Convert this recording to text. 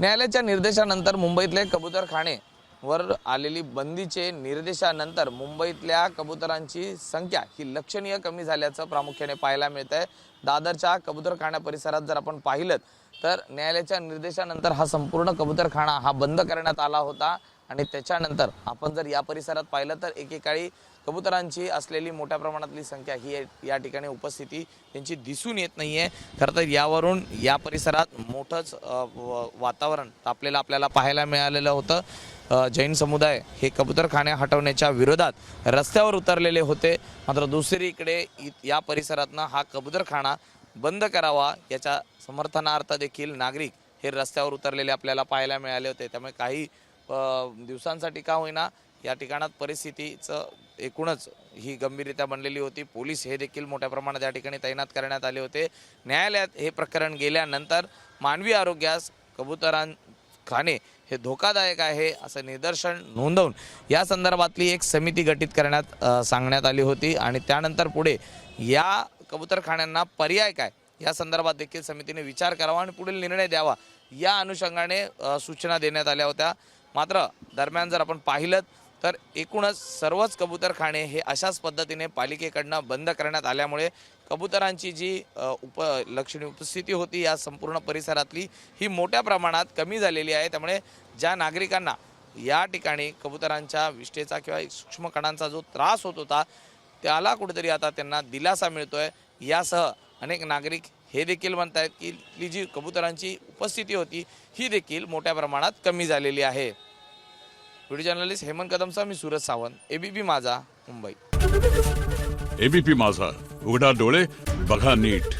न्यायालयाच्या निर्देशानंतर मुंबईतले कबूतरखाने वर आलेली बंदीचे निर्देशानंतर मुंबईतल्या कबुतरांची संख्या ही लक्षणीय कमी झाल्याचं प्रामुख्याने पाहायला मिळत आहे दादरच्या कबुतरखाना परिसरात जर आपण पाहिलं तर न्यायालयाच्या निर्देशानंतर हा संपूर्ण कबूतरखाना हा बंद करण्यात आला होता. आणि त्याच्यानंतर आपण जर या परिसरात पाहिलं तर एकेकाळी कबुतरांची असलेली मोठ्या प्रमाणातली संख्या ही या ठिकाणी उपस्थिती त्यांची दिसून येत नाही आहे खरं तर यावरून या परिसरात मोठंच व- वातावरण तापलेलं आपल्याला पाहायला मिळालेलं होतं. जैन समुदाय हे कबूतरखाने हटवण्याच्या विरोधात रस्त्यावर उतरलेले होते. मात्र दुसरीकडे इ- या परिसरातनं हा कबूतरखाना बंद करावा याच्या समर्थनार्थ देखील नागरिक हे रस्त्यावर उतरलेले आपल्याला पाहायला मिळाले होते. त्यामुळे काही दिवसांसाठी का होईना या ठिकाणात परिस्थितीचं एकूणच ही गंभीररित्या बनलेली होती. पोलीस हे देखील मोठ्या प्रमाणात या ठिकाणी तैनात करण्यात आले होते. न्यायालयात हे प्रकरण गेल्यानंतर मानवी आरोग्यास कबुतरां खाणे हे धोकादायक आहे असं निदर्शन नोंदवून या संदर्भातली एक समिती गठीत करण्यात सांगण्यात आली होती. आणि त्यानंतर पुढे या कबूतरखान्यांना पर्याय काय? या संदर्भात देखील समितीने विचार करावा आणि पुढील निर्णय द्यावा या अनुषंगाने सूचना देण्यात आल्या होत्या. मात्र दरम्यान जर आपण पाहिलं तर एकूणच सर्वच कबूतरखाने हे अशाच पद्धतीने पालिकेकडनं बंद करण्यात आल्यामुळे कबुतरांची जी उप लक्षणीय उपस्थिती होती या संपूर्ण परिसरातली ही मोठ्या प्रमाणात कमी झालेली आहे. त्यामुळे ज्या नागरिकांना या ठिकाणी कबुतरांच्या विष्ठेचा किंवा सूक्ष्म कणांचा जो त्रास होत होता त्याला कुठेतरी आता त्यांना दिलासा मिळतो आहे यासह अनेक नागरिक हे देखील म्हणत आहेत की जी कबुतरांची उपस्थिती होती ही देखील मोठ्या प्रमाणात कमी झालेली आहे. व्हिडिओ जर्नलिस्ट हेमंत कदमचा मी सूरज सावंत एबीपी माझा मुंबई. एबीपी माझा. उघडा डोळे बघा नीट.